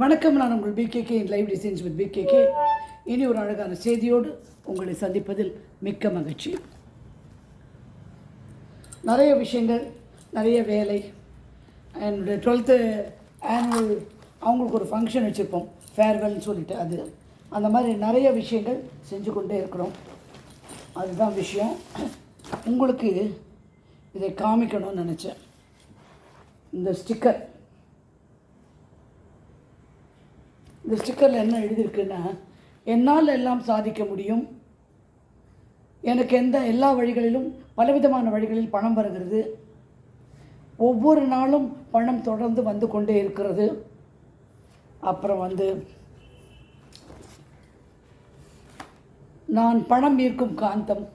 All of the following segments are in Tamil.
வணக்கம் நான் உங்கள் PKK in live designs with PKK இனி ஒரு அழகான செய்தியோடு உங்களை சந்திப்பதில் மிக்க மகிழ்ச்சி. நிறைய விஷயங்கள் நிறைய வேலை. என்னுடைய டுவெல்த்து ஆனுவல் அவங்களுக்கு ஒரு ஃபங்க்ஷன் வச்சுருப்போம். ஃபேர்வெல்னு சொல்லிட்டு அது. அந்த மாதிரி நிறைய விஷயங்கள் செஞ்சு கொண்டே இருக்கிறோம். அதுதான் விஷயம். உங்களுக்கு இதை காமிக்கணும்னு நினச்சேன். இந்த ஸ்டிக்கர் இந்த ஸ்டிக்கரில் என்ன எழுதியிருக்குன்னா என்னால் எல்லாம் சாதிக்க முடியும். எனக்கு எந்த எல்லா வழிகளிலும் பலவிதமான வழிகளில் பணம் வருகிறது. ஒவ்வொரு நாளும் பணம் தொடர்ந்து வந்து கொண்டே இருக்கிறது. அப்புறம் வந்து நான் பணம் ஈர்க்கும் காந்தம்.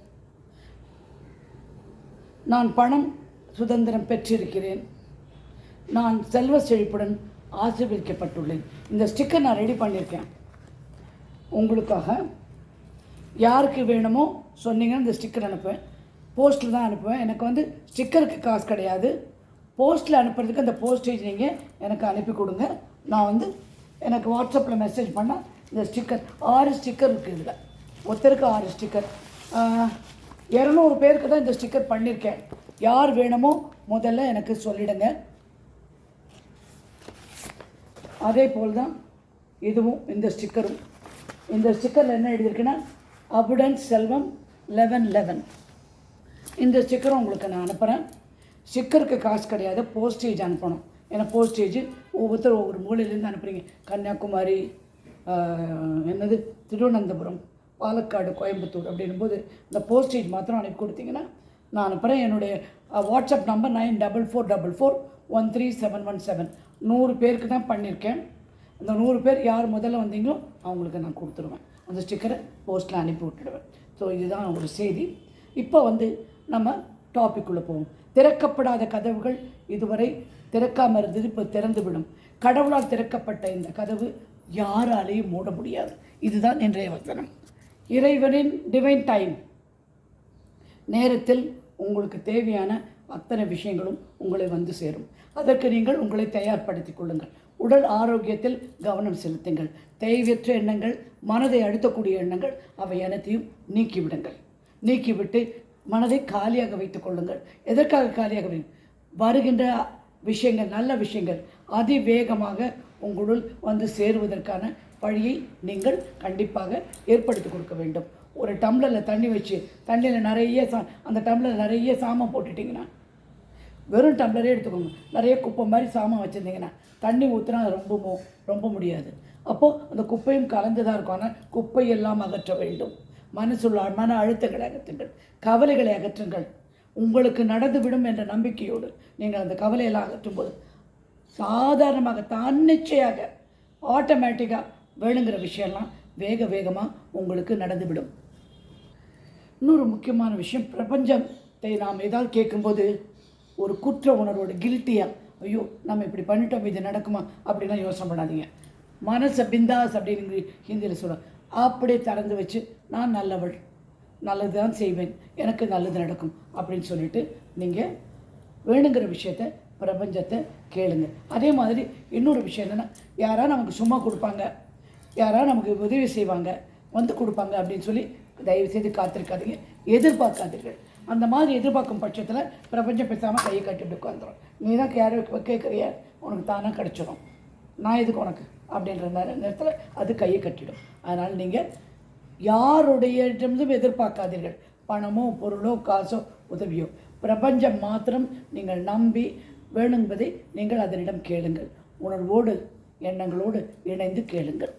நான் பணம் சுதந்திரம் பெற்றிருக்கிறேன். நான் செல்வ செழிப்புடன் ஆசீர்வதிக்கப்பட்டுள்ளேன். இந்த ஸ்டிக்கர் நான் ரெடி பண்ணியிருக்கேன். உங்களுக்காக யாருக்கு வேணுமோ சொன்னீங்கன்னா இந்த ஸ்டிக்கர் அனுப்புவேன். போஸ்ட்டில் தான் அனுப்புவேன். எனக்கு வந்து ஸ்டிக்கருக்கு காசு கிடையாது. போஸ்ட்டில் அனுப்புறதுக்கு அந்த போஸ்டேஜ் நீங்கள் எனக்கு அனுப்பி கொடுங்க. நான் வந்து எனக்கு வாட்ஸ்அப்பில் மெசேஜ் பண்ணால் இந்த ஸ்டிக்கர் ஆறு ஸ்டிக்கர் இருக்குது இதில். ஒருத்தருக்கு ஆறு ஸ்டிக்கர் இரநூறு பேருக்கு தான் இந்த ஸ்டிக்கர் பண்ணியிருக்கேன். யார் வேணுமோ முதல்ல எனக்கு சொல்லிடுங்க. அதே போல் தான் இதுவும் இந்த ஸ்டிக்கரும். இந்த ஸ்டிக்கரில் என்ன எழுதியிருக்குன்னா அபுடன் செல்வம் லெவன் லெவன். இந்த ஸ்டிக்கரும் உங்களுக்கு நான் அனுப்புகிறேன் ஸ்டிக்கருக்கு காசு கிடையாது போஸ்டேஜ் அனுப்பணும். ஏன்னா போஸ்டேஜ் ஒவ்வொருத்தரும் ஒவ்வொரு மூலையிலேருந்து அனுப்புகிறீங்க கன்னியாகுமரி என்னது திருவனந்தபுரம் பாலக்காடு கோயம்புத்தூர் அப்படின்னும் இந்த போஸ்டேஜ் மாத்திரம் அனுப்பி கொடுத்தீங்கன்னா நான் அனுப்புகிறேன் என்னுடைய WhatsApp number nine double four double four one three seven one seven. நூறு பேருக்கு தான் பண்ணியிருக்கேன். அந்த நூறு பேர் யார் முதல்ல வந்தீங்களோ அவங்களுக்கு நான் கொடுத்துருவேன். அந்த ஸ்டிக்கரை போஸ்ட்டில் அனுப்பி விட்டுடுவேன். ஸோ இதுதான் ஒரு செய்தி. இப்போ வந்து நம்ம டாப்பிக்குள்ளே போவோம். திறக்கப்படாத கதவுகள் இதுவரை திறக்காமல் இருந்தது இப்போ திறந்துவிடும். கடவுளால் திறக்கப்பட்ட இந்த கதவு யாராலையும் மூட முடியாது. இதுதான் இன்றைய வசனம். இறைவனின் டிவைன் டைம் நேரத்தில் உங்களுக்கு தேவையான அத்தனை விஷயங்களும் உங்களை வந்து சேரும். அதற்கு நீங்கள் உங்களை தயார்படுத்திக் கொள்ளுங்கள். உடல் ஆரோக்கியத்தில் கவனம் செலுத்துங்கள். தேவையற்ற எண்ணங்கள் மனதை அழுத்தக்கூடிய எண்ணங்கள் அவை அனைத்தையும் நீக்கிவிடுங்கள். நீக்கிவிட்டு மனதை காலியாக வைத்துக் கொள்ளுங்கள். எதற்காக காலியாக வருகின்ற விஷயங்கள் நல்ல விஷயங்கள் அதிவேகமாக உங்களுள் வந்து சேருவதற்கான வழியை நீங்கள் கண்டிப்பாக ஏற்படுத்தி கொடுக்க வேண்டும். ஒரு டம்ளரில் தண்ணி வச்சு தண்ணியில் நிறைய சா அந்த டம்ளர் நிறைய சாமம் போட்டுட்டிங்கன்னா வெறும் டம்ளரே எடுத்துக்கோங்க. நிறைய குப்பை மாதிரி சாமான் வச்சுருந்தீங்கன்னா தண்ணி ஊற்றினா அது ரொம்ப ரொம்ப முடியாது. அப்போது அந்த குப்பையும் கலந்து தான் இருக்கும். ஆனால் குப்பையெல்லாம் அகற்ற வேண்டும். மனசுள்ள மன அழுத்தங்களை அகற்றுங்கள். கவலைகளை அகற்றுங்கள். உங்களுக்கு நடந்துவிடும் என்ற நம்பிக்கையோடு நீங்கள் அந்த கவலையெல்லாம் அகற்றும்போது சாதாரணமாக தன்னிச்சையாக ஆட்டோமேட்டிக்காக வேணுங்கிற விஷயம்லாம் வேக வேகமாக உங்களுக்கு நடந்துவிடும் இன்னொரு முக்கியமான விஷயம் பிரபஞ்சத்தை நாம் ஏதாவது கேட்கும்போது ஒரு குற்ற உணர்வோட கில்ட்டியாக ஐயோ நம்ம இப்படி பண்ணிட்டோம் இது நடக்குமா அப்படிலாம் யோசனை பண்ணாதீங்க. மனசை பிந்தாஸ் அப்படின்னு ஹிந்தியில் சொல்லுவாங்க அப்படியே திறந்து வச்சு நான் நல்லவள் நல்லது தான் செய்வேன் எனக்கு நல்லது நடக்கும் அப்படின்னு சொல்லிட்டு நீங்கள் வேணுங்கிற விஷயத்த பிரபஞ்சத்தை கேளுங்க. அதே மாதிரி இன்னொரு விஷயம் என்னென்னா யாராவது நமக்கு சும்மா கொடுப்பாங்க யாராவது நமக்கு உதவி செய்வாங்க வந்து கொடுப்பாங்க அப்படின்னு சொல்லி தயவு செய்து காத்திருக்காதீங்க எதிர்பார்க்காதீர்கள். அந்த மாதிரி எதிர்பார்க்கும் பட்சத்தில் பிரபஞ்சம் பேசாமல் கையை கட்டிட்டு உட்காந்துரும். நீ தான் யாரோ கேட்குறிய உனக்கு தானாக கிடச்சிடும் நான் எதுக்கு உனக்கு? அப்படின்ற நேர- நேரத்தில் அது கையை கட்டிடும். அதனால் நீங்கள் யாருடைய இடமிருந்தும் எதிர்பார்க்காதீர்கள். பணமோ பொருளோ காசோ உதவியோ. பிரபஞ்சம் மாத்திரம் நீங்கள் நம்பி வேணுஎன்பதை நீங்கள் அதனிடம் கேளுங்கள். உணர்வோடு எண்ணங்களோடு இணைந்து கேளுங்கள்.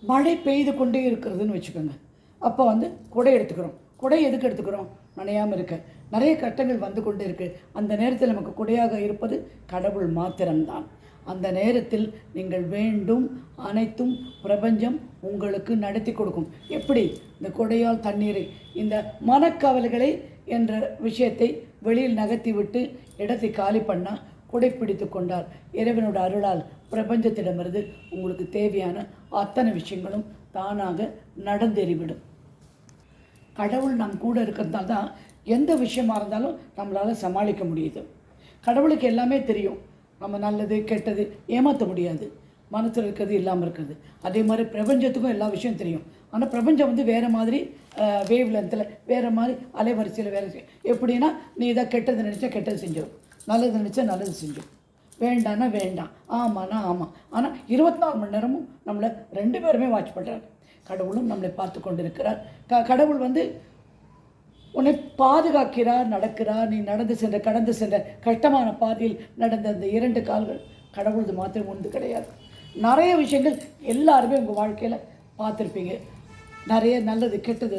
மழை பெய்து கொண்டே இருக்கிறதுன்னு வச்சுக்கோங்க. அப்போ வந்து குடை எடுத்துக்கிறோம். குடை எதுக்கு எடுத்துக்கிறோம்? நனையாமல் இருக்க. நிறைய கட்டங்கள் வந்து கொண்டு இருக்கு. அந்த நேரத்தில் நமக்கு குடையாக இருப்பது கடவுள் மாத்திரம்தான். அந்த நேரத்தில் நீங்கள் வேண்டும் அனைத்தும் பிரபஞ்சம் உங்களுக்கு நடத்தி கொடுக்கும். எப்படி? இந்த கொடையால் தண்ணீரை இந்த மனக்கவலைகளை என்ற விஷயத்தை வெளியில் நகர்த்தி விட்டு இடத்தை காலி பண்ணால் குடை பிடித்து கொண்டார். இறைவனோட அருளால் பிரபஞ்சத்திடமிருந்து உங்களுக்கு தேவையான அத்தனை விஷயங்களும் தானாக நடந்தேறிவிடும். கடவுள் நம் கூட இருக்கிறதால தான் எந்த விஷயமா இருந்தாலும் நம்மளால் சமாளிக்க முடியுது. கடவுளுக்கு எல்லாமே தெரியும். நம்ம நல்லது கெட்டது ஏமாற்ற முடியாது. மனசில் இருக்கிறது இல்லாமல் இருக்கிறது அதே மாதிரி பிரபஞ்சத்துக்கும் எல்லா விஷயம் தெரியும். ஆனால் பிரபஞ்சம் வந்து வேறு மாதிரி வேவ் லென்த்தில் வேறு மாதிரி அலைவரிசையில் வேலை செய்யும் எப்படின்னா நீ இதை கெட்டது நினச்சா கெட்டது செஞ்சிடும் நல்லது நினச்சா நல்லது செஞ்சிடும் வேண்டான்னா வேண்டாம். ஆமாண்ணா ஆமாம். ஆனால் இருபத்தி நாலு மணி நேரமும் நம்மளை ரெண்டு பேருமே வாட்ச் பண்ணுறாங்க கடவுளும் நம்மளை பார்த்து கொண்டு இருக்கிறார் க கடவுள் வந்து உன்னை பாதுகாக்கிறார் நடக்கிறார். நீ நடந்து சென்ற கடந்து சென்ற கஷ்டமான பாதையில் நடந்த அந்த இரண்டு கால்கள் கடவுளது மாத்திரம் ஒன்று கிடையாது. நிறைய விஷயங்கள் எல்லாருமே உங்கள் வாழ்க்கையில் பார்த்துருப்பீங்க. நிறைய நல்லது கெட்டது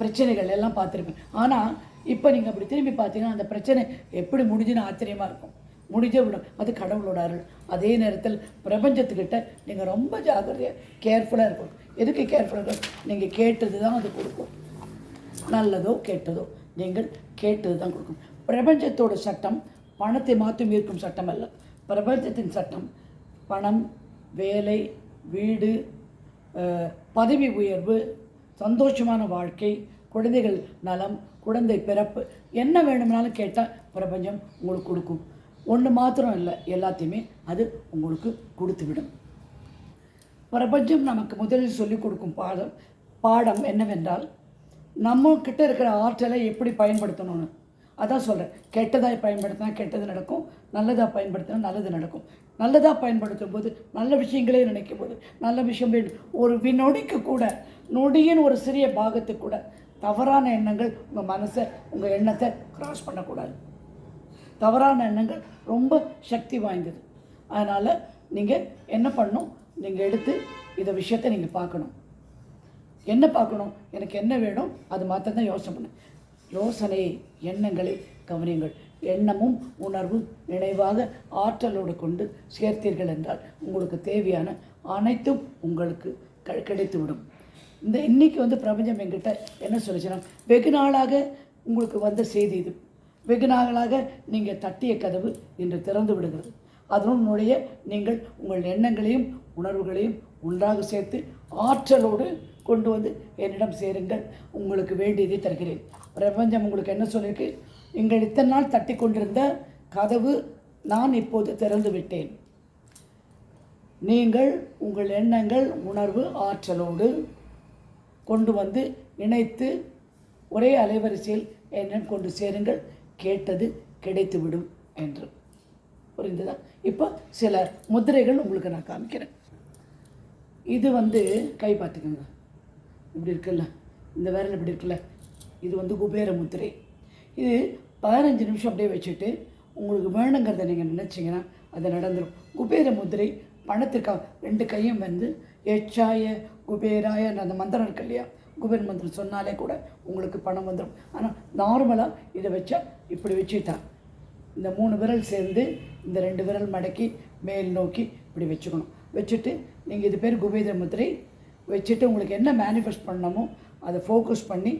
பிரச்சனைகள் எல்லாம் பார்த்துருப்பீங்க. ஆனால் இப்போ நீங்கள் அப்படி திரும்பி பார்த்தீங்கன்னா அந்த பிரச்சனை எப்படி முடிஞ்சுன்னு ஆச்சரியமாக இருக்கும். முடிஞ்ச விடும் அது கடவுளோட அருள். அதே நேரத்தில் பிரபஞ்சத்துக்கிட்ட நீங்கள் ரொம்ப ஜாக்கிரதையாக கேர்ஃபுல்லாக இருக்கணும். எதுக்கு கேர்ஃபுல்லாக இருக்கணும்? நீங்கள் கேட்டது தான் அது கொடுக்கும். நல்லதோ கெட்டதோ நீங்கள் கேட்டது தான் கொடுக்கும். பிரபஞ்சத்தோட சட்டம் பணத்தை மாற்றும் ஈர்க்கும் சட்டம் அல்ல. பிரபஞ்சத்தின் சட்டம் பணம் வேலை வீடு பதவி உயர்வு சந்தோஷமான வாழ்க்கை குழந்தைகள் நலம் குழந்தை பிறப்பு என்ன வேணும்னாலும் கேட்டால் பிரபஞ்சம் உங்களுக்கு கொடுக்கும். ஒன்று மாத்திரம் இல்லை எல்லாத்தையுமே அது உங்களுக்கு கொடுத்துவிடும். பிரபஞ்சம் நமக்கு முதலில் சொல்லிக் கொடுக்கும் பாடம் பாடம் என்னவென்றால் நம்ம கிட்ட இருக்கிற ஆற்றலை எப்படி பயன்படுத்தணும்னு. அதான் சொல்கிறேன் கெட்டதாக பயன்படுத்தினா கெட்டது நடக்கும் நல்லதாக பயன்படுத்தினா நல்லது நடக்கும். நல்லதாக பயன்படுத்தும் போது நல்ல விஷயங்களே நினைக்கும் போது நல்ல விஷயம் ஒரு வினொடிக்கு கூட நொடியின் ஒரு சிறிய பாகத்துக்கு கூட தவறான எண்ணங்கள் உங்கள் மனசை உங்கள் எண்ணத்தை கிராஸ் பண்ணக்கூடாது. தவறான எண்ணங்கள் ரொம்ப சக்தி வாய்ந்தது. அதனால் நீங்கள் என்ன பண்ணணும்? நீங்கள் எடுத்து இந்த விஷயத்தை நீங்கள் பார்க்கணும். என்ன பார்க்கணும்? எனக்கு என்ன வேணும்? அது மாத்திரம் தான் யோசனை பண்ணு. யோசனை எண்ணங்களை கவனியுங்கள். எண்ணமும் உணர்வும் நினைவாக ஆற்றலோடு கொண்டு சேர்த்தீர்கள் என்றால் உங்களுக்கு தேவையான அனைத்தும் உங்களுக்கு க கிடைத்துவிடும். இந்த இன்னைக்கு வந்து பிரபஞ்சம் என்கிட்ட என்ன சொல்லிச்சுன்னா வெகு நாளாக உங்களுக்கு வந்த செய்தி இது. வெகு நாளாக நீங்கள் தட்டிய கதவு இன்று திறந்து விடுகிறது. அதனுடைய நீங்கள் உங்கள் எண்ணங்களையும் உணர்வுகளையும் ஒன்றாக சேர்த்து ஆற்றலோடு கொண்டு வந்து என்னிடம் சேருங்கள். உங்களுக்கு வேண்டியதை தருகிறேன். பிரபஞ்சம் உங்களுக்கு என்ன சொல்லியிருக்கு நீங்கள் இத்தனை நாள் தட்டி கொண்டிருந்த கதவு நான் இப்போது திறந்து விட்டேன். நீங்கள் உங்கள் எண்ணங்கள் உணர்வு ஆற்றலோடு கொண்டு வந்து இணைத்து ஒரே அலைவரிசையில் என்னிடம் கொண்டு சேருங்கள். கேட்டது கிடைத்துவிடும் என்று. புரிந்ததா? இப்போ சில முத்திரைகள் உங்களுக்கு நான் காமிக்கிறேன். இது வந்து கை பார்த்துக்கோங்க. இப்படி இருக்குல்ல? இந்த விரல் இப்படி இருக்குல்ல? இது வந்து குபேர முத்திரை. இது பதினஞ்சு நிமிஷம் அப்படியே வச்சுட்டு உங்களுக்கு வேணுங்கிறத நீங்கள் நினச்சிங்கன்னா அது நடந்துடும் குபேர முத்திரை பணத்திற்காக ரெண்டு கையும் வந்து எச்சாய குபேராய அந்த மந்திரம் இருக்கு இல்லையா? குபேர மந்திரம் சொன்னாலே கூட உங்களுக்கு பணம் வந்துடும் ஆனால் நார்மலாக இதை வச்சா இப்படி வச்சுட்டா. இந்த மூணு விரல் சேர்ந்து இந்த ரெண்டு விரல் மடக்கி மேல் நோக்கி இப்படி வச்சுக்கணும். வச்சுட்டு நீங்கள் இது பேர் குபேர முத்திரை. வச்சுட்டு உங்களுக்கு என்ன மேனிஃபெஸ்ட் பண்ணணுமோ அதை ஃபோக்கஸ் பண்ணி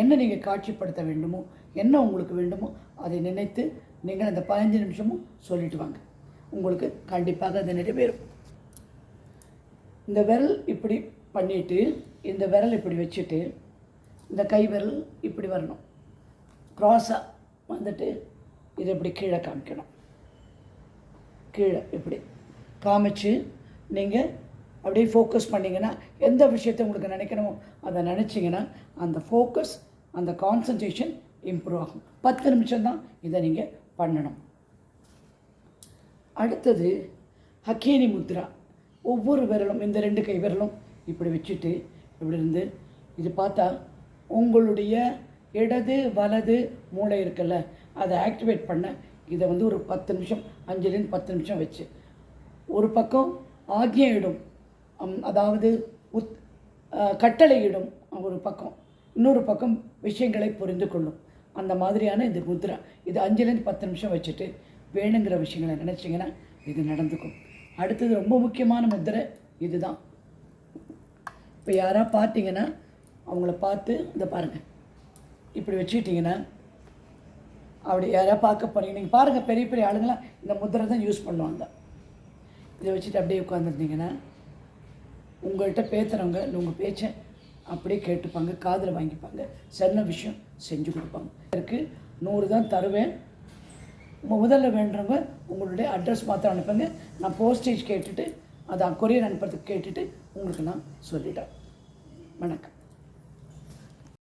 என்ன நீங்கள் காட்சிப்படுத்த வேண்டுமோ என்ன உங்களுக்கு வேண்டுமோ அதை நினைத்து நீங்கள் அந்த பதினஞ்சு நிமிஷமும் சொல்லிட்டு வாங்க. உங்களுக்கு கண்டிப்பாக அது நிறைவேறும். இந்த விரல் இப்படி பண்ணிவிட்டு இந்த விரல் இப்படி வச்சுட்டு இந்த கை விரல் இப்படி வரணும். க்ராஸாக வந்துட்டு இதை இப்படி கீழே காமிக்கணும். கீழே இப்படி காமிச்சு நீங்கள் அப்படியே ஃபோக்கஸ் பண்ணிங்கன்னா எந்த விஷயத்தை உங்களுக்கு நினைக்கணுமோ அதை நினச்சிங்கன்னா அந்த ஃபோக்கஸ் அந்த கான்சன்ட்ரேஷன் இம்ப்ரூவ் ஆகும். பத்து நிமிஷம் தான் இதை நீங்கள் பண்ணணும். அடுத்தது ஹக்கேனி முத்ரா. ஒவ்வொரு விரலும் இந்த ரெண்டு கை விரலும் இப்படி வச்சுட்டு இப்படி இருந்து இது பார்த்தா உங்களுடைய இடது வலது மூளை இருக்குல்ல அதை ஆக்டிவேட் பண்ண இதை வந்து ஒரு பத்து நிமிஷம் அஞ்சுலேருந்து பத்து நிமிஷம் வச்சு. ஒரு பக்கம் ஆக்ஞையிடும் அதாவது உத் கட்டளையிடும் ஒரு பக்கம். இன்னொரு பக்கம் விஷயங்களை புரிந்து கொள்ளும். அந்த மாதிரியான இந்த முத்ரா இது அஞ்சுலேருந்து பத்து நிமிஷம் வச்சுட்டு வேணுங்கிற விஷயங்களை நினச்சிங்கன்னா இது நடந்துக்கும். அடுத்தது ரொம்ப முக்கியமான முத்திரை இதுதான். இப்போ யாராக பார்த்தீங்கன்னா அவங்கள பார்த்து இதை பாருங்கள் இப்படி வச்சுக்கிட்டிங்கன்னா அப்படி யாராவது பார்க்க போகிறீங்க நீங்கள் பாருங்கள் பெரிய பெரிய ஆளுங்களாம் இந்த முத்திரை தான் யூஸ் பண்ணுவாங்க. இதை வச்சுட்டு அப்படியே உட்காந்துருந்தீங்கன்னா உங்கள்கிட்ட பேசுகிறவங்க உங்கள் பேச்சை அப்படியே கேட்டுப்பாங்க காதில் வாங்கிப்பாங்க. சொன்ன விஷயம் செஞ்சு கொடுப்பாங்க. இருக்குது நூறு தான் தருவேன். முதல்ல வேண்டுறவங்க உங்களுடைய அட்ரஸ் மாத்திரம் அனுப்புங்க. நான் போஸ்டேஜ் கேட்டுட்டு அதை கொரியர் அனுப்புறதுக்கு கேட்டுட்டு உங்களுக்கு நான் சொல்லிட்டேன். வணக்கம்.